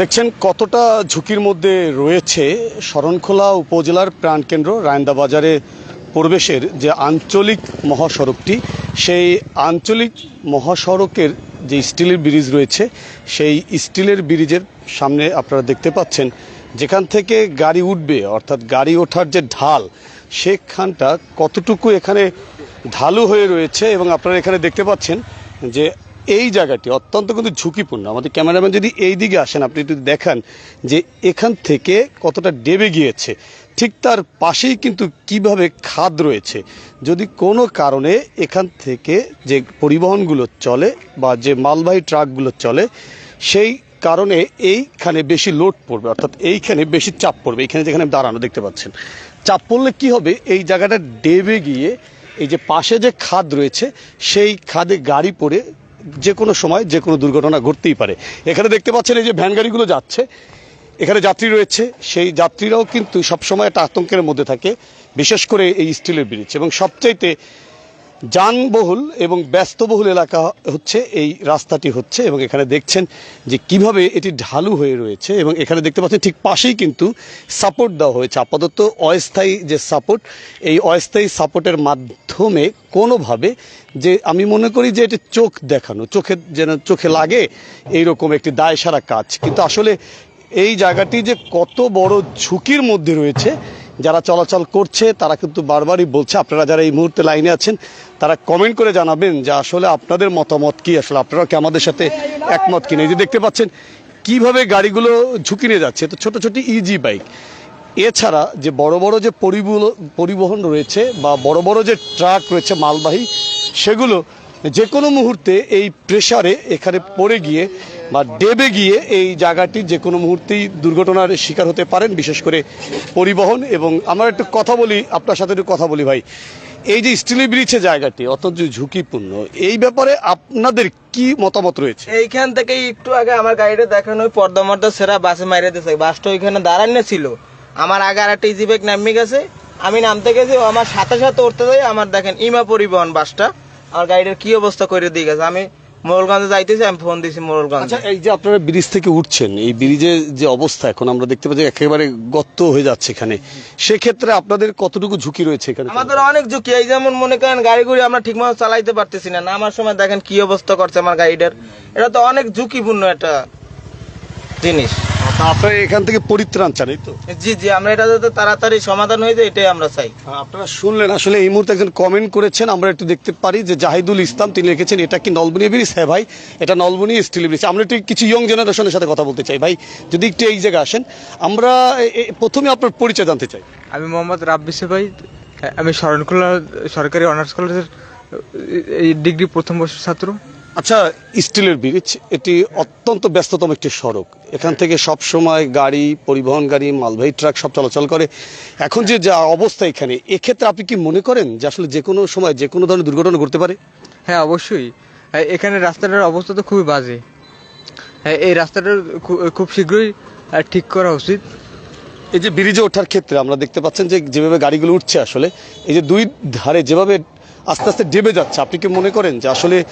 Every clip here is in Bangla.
দেখছেন, কতটা ঝুঁকির মধ্যে রয়েছে শরণখোলা উপজেলার প্রাণকেন্দ্র রায়ন্দা বাজারে প্রবেশের যে আঞ্চলিক মহাসড়কটি, সেই আঞ্চলিক মহাসড়কের যে স্টিলের ব্রিজ রয়েছে, সেই স্টিলের ব্রিজের সামনে আপনারা দেখতে পাচ্ছেন, যেখান থেকে গাড়ি উঠবে, অর্থাৎ গাড়ি ওঠার যে ঢাল, সেখানটা কতটুকু এখানে ঢালু হয়ে রয়েছে এবং আপনারা এখানে দেখতে পাচ্ছেন যে এই জায়গাটি অত্যন্ত কিন্তু ঝুঁকিপূর্ণ। আমাদের ক্যামেরাম্যান যদি এই দিকে আসেন, আপনি যদি দেখান যে এখান থেকে কতটা ডেবে গিয়েছে, ঠিক তার পাশেই কিন্তু কীভাবে খাদ রয়েছে, যদি কোনো কারণে এখান থেকে যে পরিবহনগুলো চলে বা যে মালবাহী ট্রাকগুলো চলে, সেই কারণে এইখানে বেশি লোড পড়বে, অর্থাৎ এইখানে বেশি চাপ পড়বে, এইখানে যেখানে দাঁড়ানো দেখতে পাচ্ছেন। চাপ পড়লে কি হবে? এই জায়গাটা ডেবে গিয়ে এই যে পাশে যে খাদ রয়েছে, সেই খাদে গাড়ি পড়ে যে কোনো সময় যে কোনো দুর্ঘটনা ঘটতেই পারে। এখানে দেখতে পাচ্ছেন এই যে ভ্যান গাড়িগুলো যাচ্ছে। এখানে যাত্রী রয়েছে। সেই যাত্রীরাও কিন্তু সবসময় একটা আতঙ্কের মধ্যে থাকে, বিশেষ করে এই স্টিলের ব্রিজ। এবং সবচাইতে যানবহুল এবং ব্যস্তবহুল এলাকা হচ্ছে, এই রাস্তাটি হচ্ছে এবং এখানে দেখছেন যে কীভাবে এটি ঢালু হয়ে রয়েছে এবং এখানে দেখতে পাচ্ছেন ঠিক পাশেই কিন্তু সাপোর্ট দেওয়া হয়েছে। আপাতত অস্থায়ী যে সাপোর্ট, এই অস্থায়ী সাপোর্টের মাধ্যমে কোনোভাবে যে আমি মনে করি যে এটি চোখ দেখানো, চোখে যেন চোখে লাগে এইরকম একটি দায় সারা কাজ। কিন্তু আসলে এই জায়গাটি যে কত বড় ঝুঁকির মধ্যে রয়েছে যারা চলাচল করছে, তারা কিন্তু বারবারই বলছে, আপনারা যারা এই মুহূর্তে লাইনে আছেন, তারা কমেন্ট করে জানাবেন যে আসলে আপনাদের মতামত কি? আসলে আপনারা কি আমাদের সাথে একমত কিনা? এই যে দেখতে পাচ্ছেন, কীভাবে গাড়িগুলো ঝুঁকি নিয়ে যাচ্ছে? তো ছোট ছোট ইজি বাইক এছাড়া যে বড় বড় যে পরিবহ- পরিবহন রয়েছে বা বড় বড় যে ট্রাক রয়েছে মালবাহী, সেগুলো যে কোনো মুহূর্তে এই প্রেসারে এখানে পড়ে গিয়ে বা ডেবে গিয়ে এই জায়গাটি যে কোনো মুহূর্তেই দুর্ঘটনার শিকার হতে পারেন, বিশেষ করে পরিবহন। এবং আমরা একটু কথা বলি, আপনার সাথে একটু কথা বলি ভাই। এই যে স্টিলের ব্রিজের জায়গাটি অত্যন্ত ঝুঁকিপূর্ণ, এই ব্যাপারে আপনাদের কি মতামত রয়েছে? এইখান থেকে একটু আগে আমার গাড়িটা দেখানো পর্দা মর্দা সেরা বাসে মাইরে দিয়েছে বাসটা ওইখানে দাঁড়ানো ছিল। আমার আগে আর একটা ইজি বাইক নামে গেছে। আমি নামতে গেছি আমার সাথে সাথে উঠতে যাই আমার দেখেন ইমা পরিবহন বাসটা। আমার গাড়িটার কি অবস্থা করে দিয়ে গেছে? আমি মোরলগঞ্জে যাইতেছি আমি ফোন দিছি মোরলগঞ্জে। আচ্ছা এই যে আপনারা ব্রিজ থেকে উঠছেন এই ব্রিজের যে অবস্থা এখন আমরা দেখতে পাচ্ছি একেবারে গর্ত হয়ে যাচ্ছে এখানে। সেক্ষেত্রে আপনাদের কতটুকু ঝুঁকি রয়েছে এখানে? আমাদের অনেক ঝুঁকি। এই যেমন মনে করেন গাড়ি গুড়ি আমরা ঠিক মতো চালাইতে পারতেছি না নামার সময় দেখেন কি অবস্থা করছে আমার গাড়িটার। এটা তো অনেক ঝুঁকিপূর্ণ একটা জিনিস। আপনারা এখান থেকে পরিত্রাণ চান তো? জি জি আমরা এটা যাতে তাড়াতাড়ি সমাধান হয়ে যায় এটাই আমরা চাই। আপনারা শুনলেন আসলে এই মুহূর্তে একজন কমেন্ট করেছেন আমরা একটু দেখতে পারি যে জাহিদুল ইসলাম তিনি লিখেছেন এটা কি নলবনী ব্রিজ হ্যাঁ ভাই এটা নলবনী স্টিল ব্রিজ আমরা একটু কিছু ইয়ং জেনারেশনের সাথে কথা বলতে চাই। ভাই যদি একটু এই জায়গায় আসেন আমরা প্রথমে আপনার পরিচয় জানতে চাই। আমি মোহাম্মদ রাব্বি ভাই আমি শরণখোলা সরকারি অনার্স কলেজের এই ডিগ্রি প্রথম বর্ষের ছাত্র। আচ্ছা স্টিলের ব্রিজ এটি অত্যন্ত ব্যস্ততম একটি সড়ক। এখান থেকে সব সময় গাড়ি পরিবহন গাড়ি মালবাহী ট্রাক সব চলাচল করে। এখন যে যা অবস্থা এখানে এক্ষেত্রে আপনি কি মনে করেন যে আসলে যে কোনো সময় যে কোনো ধরনের দুর্ঘটনা ঘটতে পারে? হ্যাঁ অবশ্যই। হ্যাঁ, এখানে রাস্তাটার অবস্থা তো খুবই বাজে। হ্যাঁ এই রাস্তাটা খু- খুব শীঘ্রই ঠিক করা উচিত। এই যে ব্রিজে ওঠার ক্ষেত্রে আমরা দেখতে পাচ্ছেন যে যেভাবে গাড়িগুলো উঠছে আসলে এই যে দুই ধারে যেভাবে আস্তে আস্তে ডেবে যাচ্ছে। আপনি কি মনে করেন যে আসলে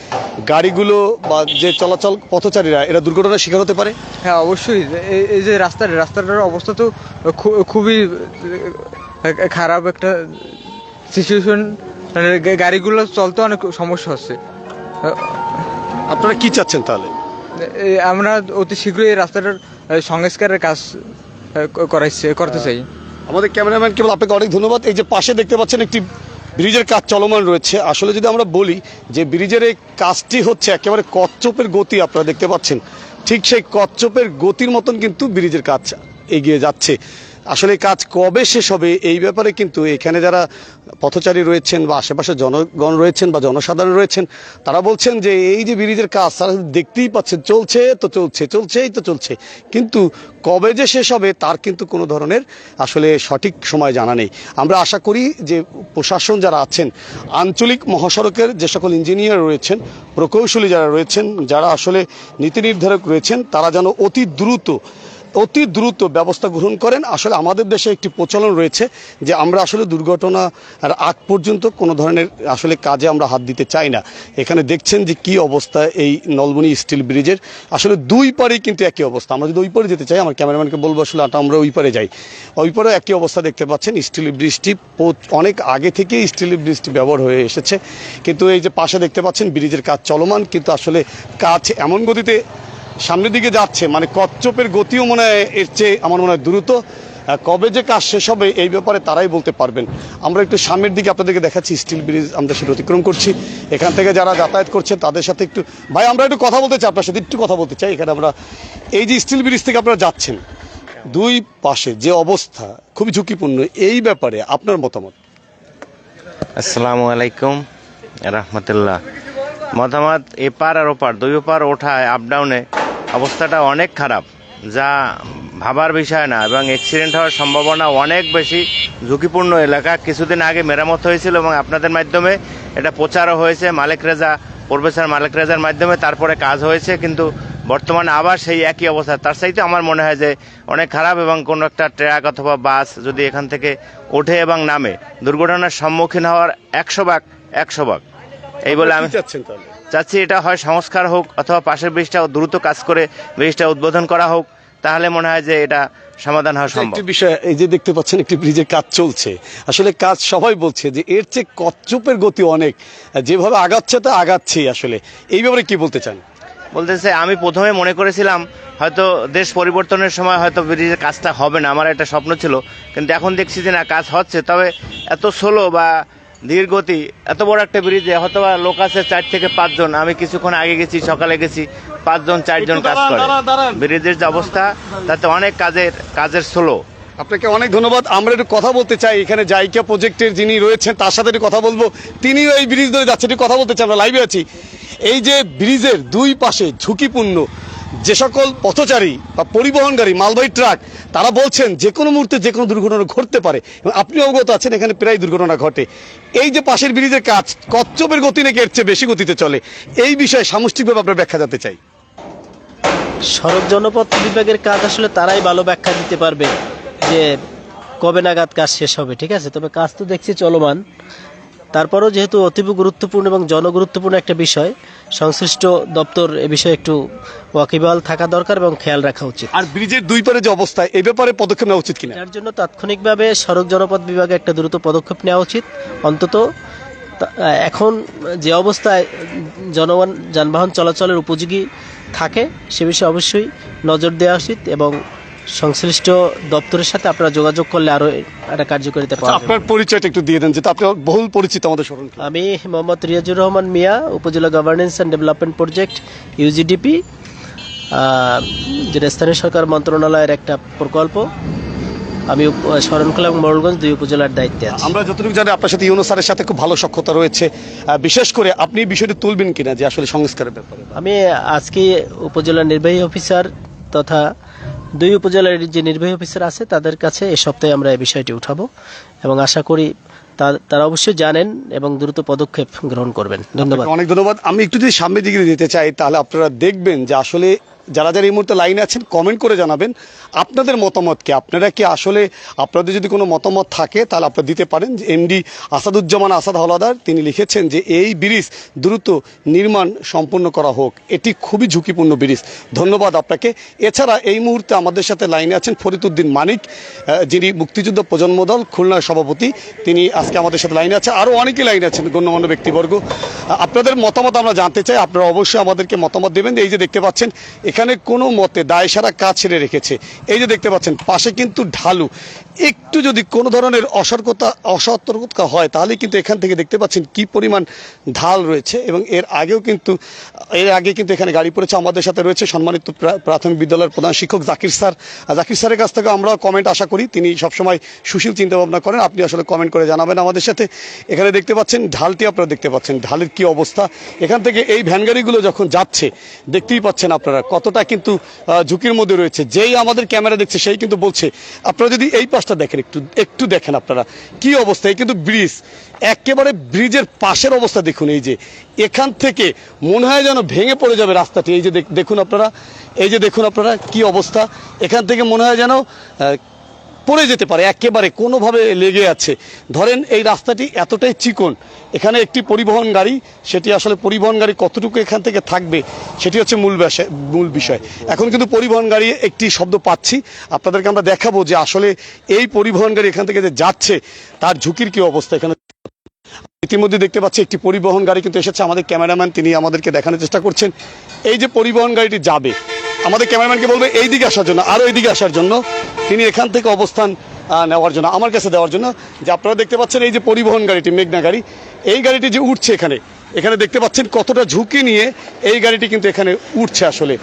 গাড়িগুলো বা যে চলাচল পথচারীরা এরা দুর্ঘটনার শিকার হতে পারে? হ্যাঁ অবশ্যই। এই- যে রাস্তাটা রাস্তাটার অবস্থা তো খুবই খারাপ একটা সিচুয়েশন মানে গাড়িগুলো চলতে অনেক সমস্যা হচ্ছে। আপনারা কি চাচ্ছেন তাহলে? আমরা অতি শীঘ্রই এই রাস্তাটার সংস্কারের কাজ করাইছে করতে চাই। আমাদের ক্যামেরাম্যান কেবল আপনাকে অনেক ধন্যবাদ। এই যে পাশে দেখতে পাচ্ছেন একটি ব্রিজের কাজ চলমান রয়েছে। আসলে যদি আমরা বলি যে ব্রিজের এই কাজটি হচ্ছে একেবারে কচ্ছপের গতি আপনারা দেখতে পাচ্ছেন। ঠিক সেই কচ্ছপের গতির মতন কিন্তু ব্রিজের কাজ এগিয়ে যাচ্ছে। আসলে কাজ কবে শেষ হবে এই ব্যাপারে কিন্তু এখানে যারা পথচারী রয়েছেন বা আশেপাশে জনগণ রয়েছেন বা জনসাধারণ রয়েছেন, তারা বলছেন যে এই যে ব্রিজের কাজ, তারা দেখতেই পাচ্ছেন চলছে তো চলছে, চলছেই তো চলছে। কিন্তু কবে যে শেষ হবে তার কিন্তু কোনো ধরনের আসলে সঠিক সময় জানা নেই। আমরা আশা করি যে প্রশাসন যারা আছেন, আঞ্চলিক মহাসড়কের যে সকল ইঞ্জিনিয়ার রয়েছেন, প্রকৌশলী যারা রয়েছেন, যারা আসলে নীতি নির্ধারক রয়েছেন, তারা যেন অতি দ্রুত অতি দ্রুত ব্যবস্থা গ্রহণ করেন। আসলে আমাদের দেশে একটি প্রচলন রয়েছে যে আমরা আসলে দুর্ঘটনা আগ পর্যন্ত কোনো ধরনের আসলে কাজে আমরা হাত দিতে চাই না। এখানে দেখছেন যে কি অবস্থা এই নলবনি স্টিল ব্রিজের। আসলে দুই পারেই কিন্তু একই অবস্থা। আমরা যদি ওই পারে যেতে চাই, আমার ক্যামেরাম্যানকে বলব আসলে আটা আমরা ওই পারে যাই। ওই পারে একই অবস্থা দেখতে পাচ্ছেন, স্টিল ব্রিজটি অনেক আগে থেকে স্টিল ব্রিজটি ব্যবহার হয়ে এসেছে। কিন্তু এই যে পাশে দেখতে পাচ্ছেন, ব্রিজের কাজ চলমান। কিন্তু আসলে কাজ এমন গতিতে সামনের দিকে যাচ্ছে মানে কচ্ছপের গতিও মনে হয় এর চেয়ে আমার মনে হয় দ্রুত। কবে যে কাজ শেষ হবে এই ব্যাপারে তারাই বলতে পারবেন। আমরা একটু সামনের দিকে আপনাদেরকে দেখাচ্ছি, স্টিল ব্রিজ আমরা সেটা অতিক্রম করছি। এখান থেকে যারা যাতায়াত করছে তাদের সাথে একটু ভাই, আমরা একটু কথা বলতে চাই আপনার সাথে, একটু কথা বলতে চাই। এখানে আমরা এই যে স্টিল ব্রিজ থেকে আপনারা যাচ্ছেন, দুই পাশে যে অবস্থা খুবই ঝুঁকিপূর্ণ, এই ব্যাপারে আপনার মতামত? আসসালামু আলাইকুম, রহমতুল্লাহ। মতামত, এপার আর ওপার, দুই ওপার ওঠায় আপ ডাউনে অবস্থাটা অনেক খারাপ যা ভাবার বিষয় না এবং অ্যাক্সিডেন্ট হওয়ার সম্ভাবনা অনেক বেশি ঝুঁকিপূর্ণ এলাকা। কিছুদিন আগে মেরামত হয়েছিল এবং আপনাদের মাধ্যমে এটা প্রচারও হয়েছে মালিক রেজা প্রফেসর মালিক রেজার মাধ্যমে তারপরে কাজ হয়েছে কিন্তু বর্তমানে আবার সেই একই অবস্থা। তার চাইতে আমার মনে হয় যে অনেক খারাপ এবং কোনো একটা ট্রাক অথবা বাস যদি এখান থেকে ওঠে এবং নামে দুর্ঘটনার সম্মুখীন হওয়ার একশো ভাগ একশো ভাগ। এই বলে আমি চাচ্ছেন তাহলে? চাচ্ছি এটা হয় সংস্কার হোক অথবা পাশের ব্রিজটা দ্রুত কাজ করে ব্রিজটা উদ্বোধন করা হোক তাহলে মনে হয় যে এটা সমাধান হওয়া সম্ভব। একটি বিষয় এই যে দেখতে পাচ্ছেন একটি ব্রিজের কাজ চলছে। আসলে কাজ সবাই বলছে যে এর চেয়ে কচ্ছপের গতি অনেক। যেভাবে আগাচ্ছে তা আগাচ্ছেই আসলে। এই ব্যাপারে কি বলতে চান? বলতেছে আমি প্রথমে মনে করেছিলাম হয়তো দেশ পরিবর্তনের সময় হয়তো ব্রিজের কাজটা হবে না আমার একটা স্বপ্ন ছিল। কিন্তু এখন দেখছি যে না কাজ হচ্ছে। তবে এত স্লো বা ধীর গতি। এত বড় একটা ব্রিজে হয়তো লোক আছে চার থেকে পাঁচজন। আমি কিছুক্ষণ আগে গেছি সকালে গেছি পাঁচজন চারজন কাজ করে। ব্রিজের যে অবস্থা তাতে অনেক কাজের কাজের স্লো আপনাকে অনেক ধন্যবাদ। আমরা একটু কথা বলতে চাই। এখানে জাইকা প্রজেক্টের যিনি রয়েছেন তার সাথে একটু কথা বলব। তিনিও এই ব্রিজ ধরে যাচ্ছে একটু কথা বলতে চাই। আমরা লাইভে আছি। এই যে ব্রিজের দুই পাশে ঝুঁকিপূর্ণ যে সকল পথচারী বা পরিবহনকারী, মালবাহী ট্রাক, তারা বলছেন যে কোনো মুহূর্তে যে কোনো দুর্ঘটনা ঘটতে পারে। এবং আপনি অবগত আছেন, এখানে প্রায় দুর্ঘটনা ঘটে। এই যে পাশের ব্রিজের কাজ, কচ্ছপের গতি নাকি এর চেয়ে বেশি গতিতে চলে? এই বিষয়ে সামষ্টিকভাবে আপনার ব্যাখ্যা জানতে চাই। সড়ক জনপথ বিভাগের কাজ আসলে তারাই ভালো ব্যাখ্যা দিতে পারবে যে কবে নাগাদ কাজ শেষ হবে, ঠিক আছে? তবে কাজ তো দেখছি চলমান। তারপরেও যেহেতু অতীব গুরুত্বপূর্ণ এবং জনগুরুত্বপূর্ণ একটা বিষয় সংশ্লিষ্ট দপ্তর এ বিষয়ে একটু ওয়াকিবহাল থাকা দরকার এবং খেয়াল রাখা উচিত। আর ব্রিজের দুই পারে যে অবস্থা এই ব্যাপারে পদক্ষেপ নেওয়া উচিত কিনা? যার জন্য তাৎক্ষণিকভাবে সড়ক জনপথ বিভাগে একটা দ্রুত পদক্ষেপ নেওয়া উচিত। অন্তত এখন যে অবস্থায় জনগণ যানবাহন চলাচলের উপযোগী থাকে সে বিষয়ে অবশ্যই নজর দেওয়া উচিত এবং সংশ্লিষ্ট দপ্তরের সাথে আপনারা যোগাযোগ করলে আরও একটা কার্যকারিতা পাওয়া আপনার পরিচয়টা একটু দিয়ে দেন যেটা আপনি বহুল পরিচিত আমাদের স্মরণ আমি Mohammad Riazur Rahman Mia Upazila governance and development project UGDP যেটা স্থানীয় সরকার মন্ত্রণালয়ের একটা প্রকল্প। আমি শরণখোলা এবং মোড়লগঞ্জ দুই উপজেলার দায়িত্বে আছি। আমরা যতটুকু জানি আপনার সাথে ইউনো স্যারের সাথে খুব ভালো সক্ষতা রয়েছে। বিশেষ করে আপনি বিষয়টি তুলবেন কিনা যে আসলে সংস্কারের ব্যাপারে? আমি আজকে উপজেলা নির্বাহী অফিসার তথা দুই উপজেলার যে নির্বাহী অফিসার আছে, তাদের কাছে এ সপ্তাহে আমরা এই বিষয়টি উঠাব এবং আশা করি তারা অবশ্যই জানেন এবং দ্রুত পদক্ষেপ গ্রহণ করবেন। ধন্যবাদ। অনেক ধন্যবাদ। আমি একটু যদি সামনের দিকে যেতে চাই, তাহলে আপনারা দেখবেন যে আসলে যারা যারা এই মুহূর্তে লাইনে আছেন কমেন্ট করে জানাবেন আপনাদের মতামত কি? আপনারা কি আসলে, আপনাদের যদি কোনো মতামত থাকে, তাহলে আপনারা দিতে পারেন। যে এমডি আসাদুজ্জামান আসাদ হলাদার তিনি লিখেছেন যে এই ব্রিজ দ্রুত নির্মাণ সম্পন্ন করা হোক। এটি খুবই ঝুঁকিপূর্ণ ব্রিজ। ধন্যবাদ আপনাকে। এছাড়া এই মুহূর্তে আমাদের সাথে লাইনে আছেন ফরিদুদ্দিন মানিক যিনি মুক্তিযুদ্ধ প্রজন্ম দল খুলনার সভাপতি। তিনি আজকে আমাদের সাথে লাইনে আছে। আরও অনেকেই লাইনে আছেন, গণ্যমান্য ব্যক্তিবর্গ। আপনাদের মতামত আমরা জানতে চাই। আপনারা অবশ্যই আমাদেরকে মতামত দেবেন। এই যে দেখতে পাচ্ছেন এখানে কোনো মতে দায় সারা কাজ ছেড়ে রেখেছে। এই যে দেখতে পাচ্ছেন, পাশে কিন্তু ঢালু। একটু যদি কোনো ধরনের অসতর্কতা অসতর্কতা হয়, তাহলে কিন্তু এখান থেকে দেখতে পাচ্ছেন কি পরিমাণ ঢাল রয়েছে এবং এর আগেও কিন্তু, এর আগে কিন্তু এখানে গাড়ি পড়েছে। আমাদের সাথে রয়েছে সম্মানিত প্রা- প্রাথমিক বিদ্যালয়ের প্রধান শিক্ষক জাকির স্যার। জাকির স্যারের কাছ থেকে আমরা কমেন্ট আশা করি, তিনি সবসময় সুশীল চিন্তা ভাবনা করেন। আপনি আসলে কমেন্ট করে জানাবেন আমাদের সাথে। এখানে দেখতে পাচ্ছেন ঢালটি আপনারা দেখতে পাচ্ছেন, ঢালের কি অবস্থা। এখান থেকে এই ভ্যান গাড়িগুলো যখন যাচ্ছে, দেখতেই পাচ্ছেন আপনারা কতটা কিন্তু ঝুঁকির মধ্যে রয়েছে। যেই আমাদের ক্যামেরা দেখছে, সেই কিন্তু বলছে। আপনারা যদি এই আশেপাশটা দেখেন একটু একটু দেখেন আপনারা কি অবস্থা। এই কিন্তু ব্রিজ, একেবারে ব্রিজের পাশের অবস্থা দেখুন। এই যে এখান থেকে মনে হয় যেন ভেঙে পড়ে যাবে রাস্তাটি। এই যে দেখ- দেখুন আপনারা, এই যে দেখুন আপনারা কি অবস্থা। এখান থেকে মনে হয় যেন পড়ে যেতে পারে, একেবারে কোনোভাবে লেগে আছে। ধরেন এই রাস্তাটি এতটাই চিকন, এখানে একটি পরিবহন গাড়ি, সেটি আসলে পরিবহন গাড়ি কতটুকু এখান থেকে থাকবে, সেটি হচ্ছে মূল বিষয় মূল বিষয়। এখন কিন্তু পরিবহন গাড়ি একটি শব্দ পাচ্ছি, আপনাদেরকে আমরা দেখাবো যে আসলে এই পরিবহন গাড়ি এখান থেকে যে যাচ্ছে, তার ঝুঁকির কি অবস্থা এখানে। ইতিমধ্যে দেখতে পাচ্ছি একটি পরিবহন গাড়ি কিন্তু এসেছে, আমাদের ক্যামেরাম্যান তিনি আমাদেরকে দেখানোর চেষ্টা করছেন। এই যে পরিবহন গাড়িটি যাবে আমাদের ক্যামেরাম্যানকে বলবে এই দিকে আসার জন্য আরও এইদিকে আসার জন্য। তিনি এখান থেকে অবস্থান নেওয়ার জন্য, আমার কাছে দেওয়ার জন্য। যে আপনারা দেখতে পাচ্ছেন এই যে পরিবহন গাড়িটি, মেঘনা গাড়ি, এই গাড়িটি যে উঠছে এখানে এখানে দেখতে পাচ্ছেন কতটা ঝুঁকি নিয়ে এই গাড়িটি কিন্তু এখানে উঠছে আসলে।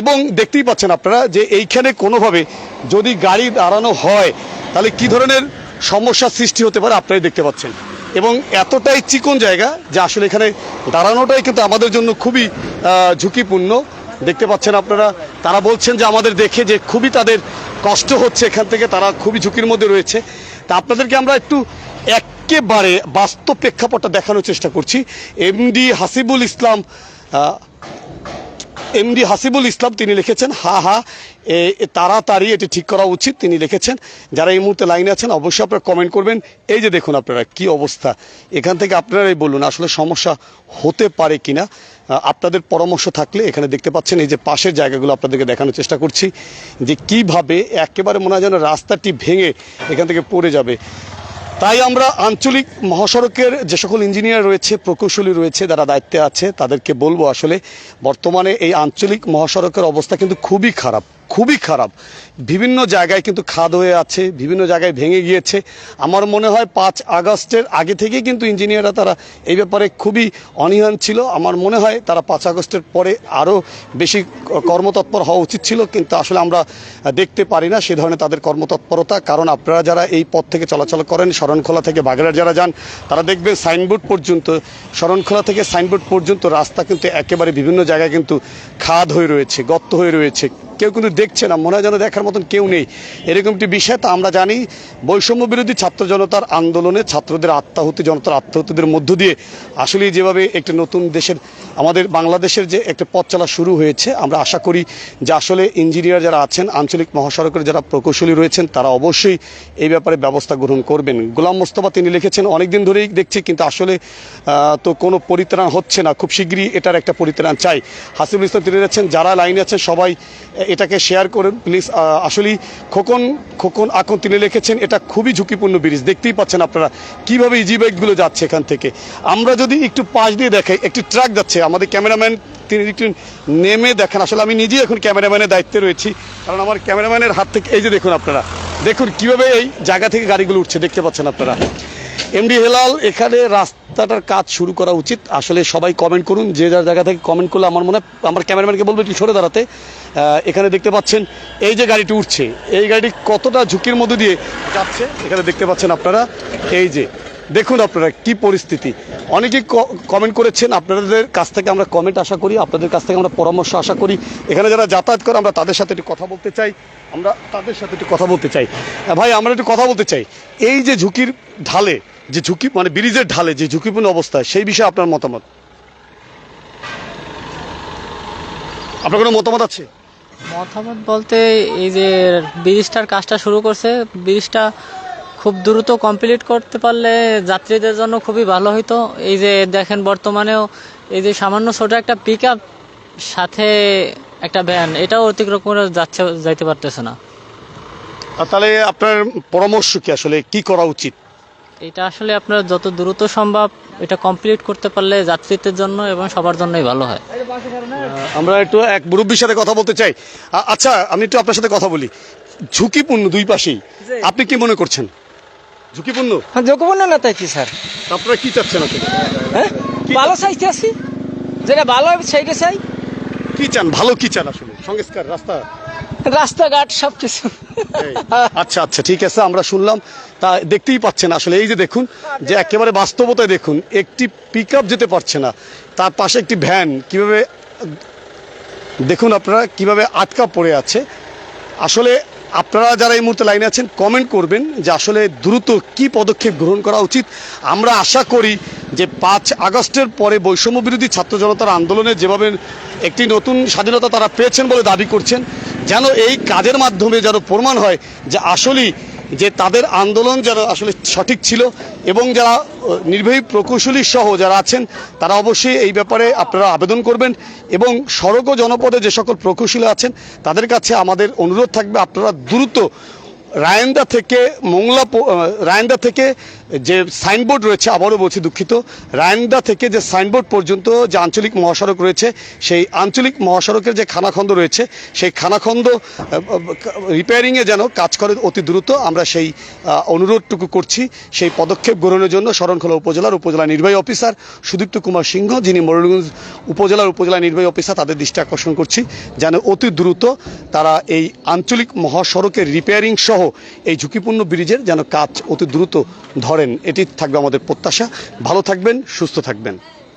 এবং দেখতেই পাচ্ছেন আপনারা যে এইখানে কোনোভাবে যদি গাড়ি দাঁড়ানো হয়, তাহলে কি ধরনের সমস্যার সৃষ্টি হতে পারে আপনারাই দেখতে পাচ্ছেন। এবং এতটাই চিকন জায়গা যে আসলে এখানে দাঁড়ানোটাই কিন্তু আমাদের জন্য খুবই ঝুঁকিপূর্ণ। দেখতে পাচ্ছেন আপনারা, তারা বলছেন যে আমাদের দেখে যে খুবই তাদের কষ্ট হচ্ছে এখান থেকে, তারা খুবই ঝুঁকির মধ্যে রয়েছে। তা আপনাদেরকে আমরা একটু একেবারে বাস্তব প্রেক্ষাপটটা দেখানোর চেষ্টা করছি। এমডি হাসিবুল ইসলাম এমডি হাসিবুল ইসলাম, তিনি লিখেছেন, হা হা তাড়াতাড়ি এটি ঠিক করা উচিত। তিনি লিখেছেন, যারা এই মুহূর্তে লাইনে আছেন, অবশ্যই আপনারা কমেন্ট করবেন। এই যে দেখুন আপনারা, কি অবস্থা। এখান থেকে আপনারাই বলুন, আসলে সমস্যা হতে পারে কিনা। আপনাদের পরামর্শ থাকলে এখানে দেখতে পাচ্ছেন, এই যে পাশের জায়গাগুলো আপনাদেরকে দেখানোর চেষ্টা করছি, যে কীভাবে একেবারে মনে হয় যেন রাস্তাটি ভেঙে এখান থেকে পড়ে যাবে। তাই আমরা আঞ্চলিক মহাসড়কের যে সকল ইঞ্জিনিয়ার রয়েছে, প্রকৌশলী রয়েছে, যারা দায়িত্বে আছে, তাদেরকে বলব আসলে বর্তমানে এই আঞ্চলিক মহাসড়কের অবস্থা কিন্তু খুবই খারাপ। খুবই খারাপ। বিভিন্ন জায়গায় কিন্তু খাদ হয়ে আছে, বিভিন্ন জায়গায় ভেঙে গিয়েছে। আমার মনে হয় পাঁচ আগস্টের আগে থেকেই কিন্তু ইঞ্জিনিয়াররা তারা এই ব্যাপারে খুবই অনীহান ছিল। আমার মনে হয় তারা পাঁচ আগস্টের পরে আরও বেশি কর্মতৎপর হওয়া উচিত ছিল, কিন্তু আসলে আমরা দেখতে পারি না সে ধরনের তাদের কর্মতৎপরতা। কারণ আপনারা যারা এই পথ থেকে চলাচল করেন, শরণখোলা থেকে বাগেরহাট যারা যান, তারা দেখবেন সাইনবোর্ড পর্যন্ত, শরণখোলা থেকে সাইনবোর্ড পর্যন্ত রাস্তা কিন্তু একেবারে বিভিন্ন জায়গায় কিন্তু খাদ হয়ে রয়েছে, গর্ত হয়ে রয়েছে। কেউ কিন্তু দেখছে না, মনে হয় যেন দেখার মতন কেউ নেই। এরকম একটি বিষয়, তা আমরা জানি, বৈষম্য বিরোধী ছাত্র জনতার আন্দোলনে ছাত্রদের আত্মাহুতি, জনতার আত্মাহুতিদের মধ্য দিয়ে আসলেই যেভাবে একটি নতুন দেশের আমাদের বাংলাদেশের যে একটা পথ চলা শুরু হয়েছে, আমরা আশা করি যে আসলে ইঞ্জিনিয়ার যারা আছেন, আঞ্চলিক মহাসড়কের যারা প্রকৌশলী রয়েছেন, তারা অবশ্যই এই ব্যাপারে ব্যবস্থা গ্রহণ করবেন। গোলাম মোস্তফা তিনি লিখেছেন, অনেকদিন ধরেই দেখছি, কিন্তু আসলে তো কোনো পরিত্রাণ হচ্ছে না। খুব শীঘ্রই এটার একটা পরিত্রাণ চাই। হাসিবুল ইসলাম তিনি যাচ্ছেন যারা লাইনে আছেন, সবাই এটাকে শেয়ার করুন, প্লিজ। আসলেই খোকন খোকন আকন তিনি লিখেছেন, এটা খুবই ঝুঁকিপূর্ণ ব্রিজ। দেখতেই পাচ্ছেন আপনারা কীভাবে ইজি বাইকগুলো যাচ্ছে এখান থেকে। আমরা যদি একটু পাশ দিয়ে দেখাই, একটি ট্রাক যাচ্ছে আমাদের ক্যামেরাম্যান, তিনি একটু নেমে দেখেন। আসলে আমি নিজেই এখন ক্যামেরাম্যানের দায়িত্বে রয়েছি। কারণ আমার ক্যামেরাম্যানের হাত থেকে, এই যে দেখুন আপনারা, দেখুন কীভাবে এই জায়গা থেকে গাড়িগুলো উঠছে, দেখতে পাচ্ছেন আপনারা। এমডি হেলাল, এখানে রাস্তাটার কাজ শুরু করা উচিত। আসলে সবাই কমেন্ট করুন, যে যার জায়গা থেকে কমেন্ট করলে আমার মনে আমার ক্যামেরাম্যানকে বলব একটু সরে দাঁড়াতে। এখানে দেখতে পাচ্ছেন, এই যে গাড়িটি উঠছে, এই গাড়িটি কতটা ঝুঁকির মধ্যে দিয়ে যাচ্ছে, এখানে দেখতে পাচ্ছেন আপনারা, এই যে। দেখুন আপনারা কি পরিস্থিতি। অনেকেই কমেন্ট করেছেন, আপনাদের কাছ থেকে আমরা কমেন্ট আশা করি, আপনাদের কাছ থেকে আমরা পরামর্শ আশা করি। এখানে যারা যাতায়াত করে, আমরা তাদের সাথে একটু কথা বলতে চাই। আমরা তাদের সাথে একটু কথা বলতে চাই। ভাই, আমরা একটু কথা বলতে চাই। এই যে ঝুঁকির ঢালে, যে ঝুঁকি মানে ব্রিজের ঢালে যে ঝুঁকিপূর্ণ অবস্থা, সেই বিষয়ে আপনার মতামত? আপনার কোনো মতামত আছে? মতামত বলতে এই যে ব্রিজটার কাজটা শুরু করছে, ব্রিজটা খুব দ্রুত কমপ্লিট করতে পারলে যাত্রীদের জন্য খুবই ভালো হতো এই যে দেখেন বর্তমানেও এই যে সামান্য ছোট একটা পিক সাথে একটা ভ্যান এটাও অতিক্রম করে যাচ্ছে যাইতে পারতেছে না। তাহলে আপনার পরামর্শ কি আসলে? কি করা উচিত? এটা আসলে আপনার যত দ্রুত সম্ভব এটা কমপ্লিট করতে পারলে যাত্রীদের জন্য এবং সবার জন্যই ভালো হয়। আমরা একটু এক মুরব্বীর সাথে কথা বলতে চাই। আচ্ছা আমি একটু আপনার সাথে কথা বলি। ঝুঁকিপূর্ণ দুই পাশেই। আপনি কি মনে করছেন? ঝুঁকিপূর্ণ? যোগবর্ণ না তাই কি স্যার? আপনারা কি চাচ্ছেন আপনি হ্যাঁ? ভালো চাইতে আছি। যেটা ভালো হবে সেইটা চাই। কি চান? ভালো কি চান আসলে? সংস্কার রাস্তা? রাস্তাঘাট সব কিছু আচ্ছা আচ্ছা ঠিক আছে আমরা শুনলাম। তা দেখতেই পাচ্ছেন আসলে এই যে দেখুন যে একেবারে বাস্তবতায় দেখুন একটি পিক যেতে পারছে না। তার পাশে একটি ভ্যান কীভাবে দেখুন আপনারা কীভাবে আটকা পড়ে আছে। আসলে আপনারা যারা এই মুহূর্তে লাইনে আছেন কমেন্ট করবেন যে আসলে দ্রুত কি পদক্ষেপ গ্রহণ করা উচিত। আমরা আশা করি যে পাঁচ আগস্টের পরে বৈষম্য বিরোধী ছাত্র জনতার আন্দোলনে যেভাবে একটি নতুন স্বাধীনতা তারা পেয়েছেন বলে দাবি করছেন, যেন এই কাজের মাধ্যমে যেন প্রমাণ হয় যে আসলেই যে তাদের আন্দোলন যারা আসলে সঠিক ছিল এবং যারা নির্বাহী প্রকৌশলী সহ যারা আছেন, তারা অবশ্যই এই ব্যাপারে আপনারা আবেদন করবেন এবং সড়ক ও জনপদে যে সকল প্রকৌশলী আছেন, তাদের কাছে আমাদের অনুরোধ থাকবে আপনারা দ্রুত রায়েন্দা থেকে মোংলা রায়েন্দা থেকে যে সাইনবোর্ড রয়েছে, আবারও বলছি দুঃখিত, রায়েন্দা থেকে যে সাইনবোর্ড পর্যন্ত যে আঞ্চলিক মহাসড়ক রয়েছে, সেই আঞ্চলিক মহাসড়কের যে খানাখন্দ রয়েছে, সেই খানাখন্দ রিপেয়ারিংয়ে যেন কাজ করে অতি দ্রুত, আমরা সেই অনুরোধটুকু করছি। সেই পদক্ষেপ গ্রহণের জন্য শরণখোলা উপজেলার উপজেলা নির্বাহী অফিসার সুদীপ্ত কুমার সিংহ, যিনি মোরলগঞ্জ উপজেলার উপজেলা নির্বাহী অফিসার, তাদের দৃষ্টি আকর্ষণ করছি, যেন অতি দ্রুত তারা এই আঞ্চলিক মহাসড়কের রিপেয়ারিং সহ এই ঝুঁকিপূর্ণ ব্রিজের যেন কাজ অতি দ্রুত ধরেন এটি থাকবে আমাদের প্রত্যাশা। ভালো থাকবেন সুস্থ থাকবেন।